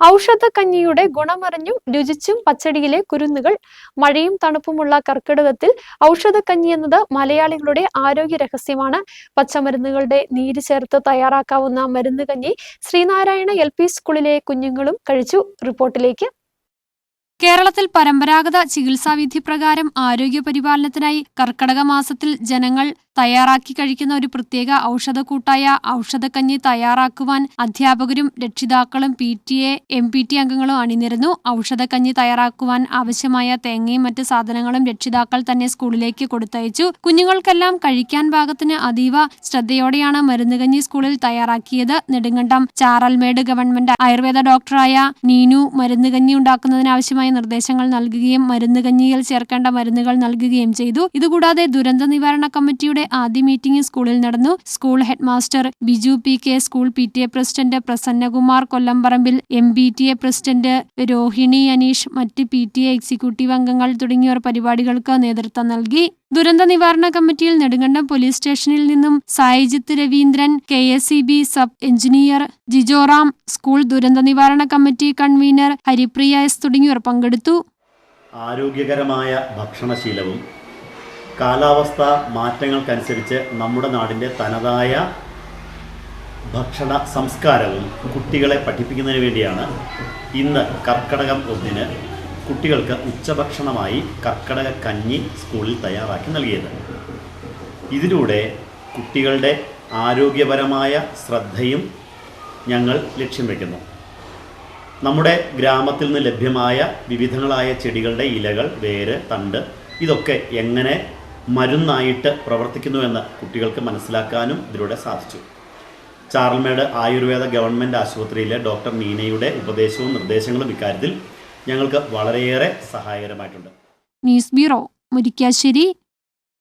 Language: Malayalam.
ഔഷധക്കഞ്ഞിയുടെ ഗുണമറിഞ്ഞും രുചിച്ചും പച്ചടിയിലെ കുരുന്നുകൾ മഴയും തണുപ്പുമുള്ള കർക്കിടകത്തിൽ ഔഷധക്കഞ്ഞി എന്നത് മലയാളികളുടെ ആരോഗ്യ രഹസ്യമാണ് പച്ചമരുന്നുകളുടെ നീര് ചേർത്ത് തയ്യാറാക്കാവുന്ന മരുന്ന് കഞ്ഞി ശ്രീനാരായണ എൽ സ്കൂളിലെ കുഞ്ഞുങ്ങളും കഴിച്ചു. റിപ്പോർട്ടിലേക്ക്. കേരളത്തിൽ പരമ്പരാഗത ചികിത്സാവിധി പ്രകാരം ആരോഗ്യ പരിപാലനത്തിനായി കർക്കടക മാസത്തിൽ ജനങ്ങൾ തയ്യാറാക്കി കഴിക്കുന്ന ഒരു പ്രത്യേക ഔഷധക്കൂട്ടായ ഔഷധക്കഞ്ഞി തയ്യാറാക്കുവാൻ അധ്യാപകരും രക്ഷിതാക്കളും P T A M P T അംഗങ്ങളും അണിനിരന്നു. ഔഷധക്കഞ്ഞി തയ്യാറാക്കുവാൻ ആവശ്യമായ തേങ്ങയും മറ്റ് സാധനങ്ങളും രക്ഷിതാക്കൾ തന്നെ സ്കൂളിലേക്ക് കൊടുത്തയച്ചു. കുഞ്ഞുങ്ങൾക്കെല്ലാം കഴിക്കാൻ പാകത്തിന് അതീവ ശ്രദ്ധയോടെയാണ് മരുന്നുകഞ്ഞി സ്കൂളിൽ തയ്യാറാക്കിയത്. നെടുങ്കണ്ടം ചാറൽമേട് ഗവൺമെന്റ് ആയുർവേദ ഡോക്ടറായ നീനു മരുന്നുകഞ്ഞി ഉണ്ടാക്കുന്നതിനാവശ്യമായ നിർദ്ദേശങ്ങൾ നൽകുകയും മരുന്നുകഞ്ഞിയിൽ ചേർക്കേണ്ട മരുന്നുകൾ നൽകുകയും ചെയ്തു. ഇതുകൂടാതെ ദുരന്ത നിവാരണ കമ്മിറ്റിയുടെ ആദ്യ മീറ്റിംഗ് സ്കൂളിൽ നടന്നു. School head master Biju P K school P T A president Prasannakumar Kollamparambil M B T A president Rohini Aneesh മറ്റ് പി ടി എ എക്സിക്യൂട്ടീവ് അംഗങ്ങൾ തുടങ്ങിയവർ പരിപാടികൾക്ക് നേതൃത്വം നൽകി. ദുരന്ത നിവാരണ കമ്മിറ്റിയിൽ നെടുങ്കണ്ടം പോലീസ് സ്റ്റേഷനിൽ നിന്നും Saijith Raveendran K S C B sub engineer Jijoram school ദുരന്ത നിവാരണ കമ്മിറ്റി കൺവീനർ ഹരിപ്രിയ എസ് തുടങ്ങിയവർ പങ്കെടുത്തു. ആരോഗ്യകരമായ ഭക്ഷണശീലവും കാലാവസ്ഥ മാറ്റങ്ങൾക്കനുസരിച്ച് നമ്മുടെ നാടിന്റെ തനതായ ഭക്ഷണ സംസ്കാരവും കുട്ടികളെ പഠിപ്പിക്കുന്നതിന് വേണ്ടിയാണ് ഇന്ന് കർക്കടകം ഒന്നിന് കുട്ടികൾക്ക് ഉച്ചഭക്ഷണമായി കർക്കടക കഞ്ഞി സ്കൂളിൽ തയ്യാറാക്കി നൽകിയത്. ഇതിലൂടെ കുട്ടികളുടെ ആരോഗ്യപരമായ ശ്രദ്ധയും ഞങ്ങൾ ലക്ഷ്യം വയ്ക്കുന്നു നമ്മുടെ ഗ്രാമത്തിൽ നിന്ന് ലഭ്യമായ വിവിധങ്ങളായ ചെടികളുടെ ഇലകൾ വേര് തണ്ട് ഇതൊക്കെ എങ്ങനെ മരുന്നായിട്ട് പ്രവർത്തിക്കുന്നുവെന്ന് കുട്ടികൾക്ക് മനസ്സിലാക്കാനും ഇതിലൂടെ സാധിച്ചു. ചാർൽമേട് ആയുർവേദ ഗവൺമെന്റ് ആശുപത്രിയിലെ ഡോക്ടർ മീനയുടെ ഉപദേശവും നിർദ്ദേശങ്ങളും ഇക്കാര്യത്തിൽ ഞങ്ങൾക്ക് വളരെയേറെ സഹായകരമായിട്ടുണ്ട്. News bureau Murickassery